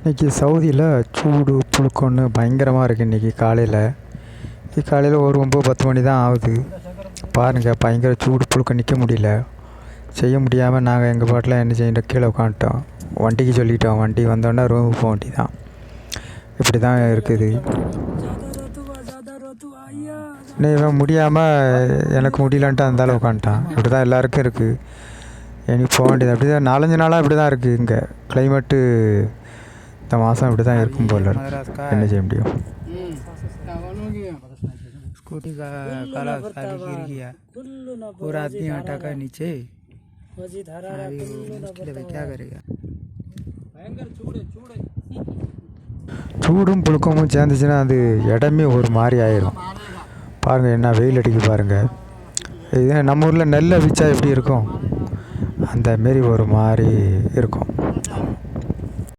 இன்றைக்கி சவுதியில் சூடு புழுக்கம்னு பயங்கரமாக இருக்குது இன்றைக்கி காலையில். இன்றைக்கி காலையில் ஒரு ஒம்பது பத்து மணி தான் ஆகுது. பாருங்கள் பயங்கர சூடு புழுக்கம் நிற்க முடியல. செய்ய முடியாமல் நாங்கள் எங்கள் பாட்டில் என்ன செய்யணும் கீழே உட்காந்துட்டோம் வண்டிக்கு சொல்லிட்டோம் வண்டி வந்தோடனே ரூமுக்கு போக வண்டி தான் இப்படி தான் இருக்குது இவன் முடியாமல் எனக்கு முடியலன்ட்டு அந்தாலும் உட்காந்துட்டான் இப்படி தான் எல்லாருக்கும் இருக்குது இனி போக வேண்டியது. அப்படி தான் நாலஞ்சு நாளாக இப்படி தான் இருக்குது இங்கே. கிளைமேட்டு இந்த மாதம் இப்படி தான் இருக்கும் போல இருக்கு. என்ன செய்ய முடியும் स्कूटी का काला साली गिर गया पूरा आदमी हटा कर नीचे अभी वो मुश्किल है भाई, क्या करेगा சூடும் புழுக்கமும் சேர்ந்துச்சுன்னா அது இடமே ஒரு மாதிரி ஆயிரும் பாருங்கள் என்ன வெயில் அடிக்க பாருங்கள் இது நம்ம ஊரில் நெல்லை வச்சா எப்படி இருக்கும் அந்த மாரி ஒரு மாதிரி இருக்கும்